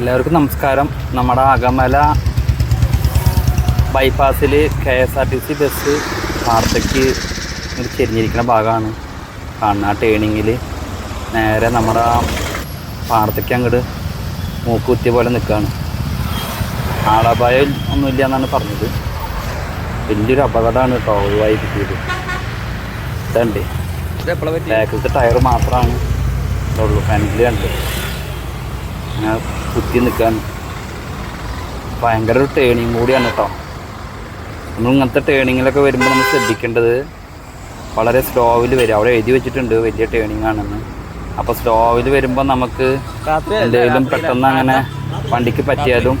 എല്ലാവർക്കും നമസ്കാരം. നമ്മുടെ Akamala ബൈപ്പാസിൽ K S R T C bus വാർത്തയ്ക്ക് ചെരിഞ്ഞിരിക്കുന്ന ഭാഗമാണ് കാണുന്ന ആ ടേണിങ്ങിൽ നേരെ നമ്മുടെ പാടത്തേക്ക് അങ്ങോട്ട് മൂക്കുത്തിയ പോലെ നിൽക്കുകയാണ് ആളപായം ഒന്നുമില്ല എന്നാണ് പറഞ്ഞത്. വലിയൊരു അപകടമാണ് കേട്ടോ ഒഴിവായി കിട്ടിയത്. ഇതുണ്ട്. ബാക്കിലത്തെ ടയർ മാത്രമാണ് ഉള്ളൂ ഫ്രണ്ടിൽ കണ്ട്. അങ്ങനെ കുത്തി നിൽക്കാൻ ഭയങ്കര ഒരു ടേണിങ് കൂടിയാണ് കേട്ടോ. നമ്മൾ ഇങ്ങനത്തെ ടേണിങ്ങിലൊക്കെ വരുമ്പോൾ നമ്മൾ ശ്രദ്ധിക്കേണ്ടത് വളരെ സ്ലോവിൽ വരും. അവിടെ എഴുതി വെച്ചിട്ടുണ്ട് വലിയ ടേണിങ് ആണെന്ന്. അപ്പോൾ സ്ലോവിൽ വരുമ്പോൾ നമുക്ക് എന്തെങ്കിലും പെട്ടെന്ന് അങ്ങനെ വണ്ടിക്ക് പറ്റിയാലും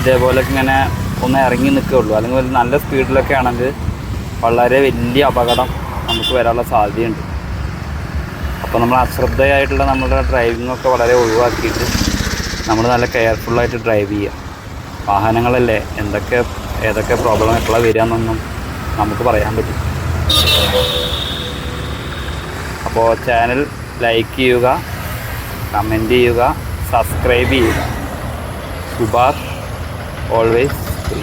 ഇതേപോലെ ഇങ്ങനെ ഒന്ന് ഇറങ്ങി നിൽക്കുകയുള്ളൂ. അല്ലെങ്കിൽ നല്ല സ്പീഡിലൊക്കെ ആണെങ്കിൽ വളരെ വലിയ അപകടം നമുക്ക് വരാനുള്ള സാധ്യതയുണ്ട്. അപ്പോൾ നമ്മൾ അശ്രദ്ധയായിട്ടുള്ള നമ്മുടെ ഡ്രൈവിങ്ങൊക്കെ വളരെ ഒഴിവാക്കിയിട്ട് നമ്മൾ നല്ല കെയർഫുള്ളായിട്ട് ഡ്രൈവ് ചെയ്യുക. വാഹനങ്ങളല്ലേ? എന്തൊക്കെ ഏതൊക്കെ പ്രോബ്ലം എപ്പോഴാണ് വരിക എന്നൊന്നും നമുക്ക് പറയാൻ പറ്റും അപ്പോൾ ചാനൽ ലൈക്ക് ചെയ്യുക കമന്റ് ചെയ്യുക സബ്സ്ക്രൈബ് ചെയ്യുക. Subhash always free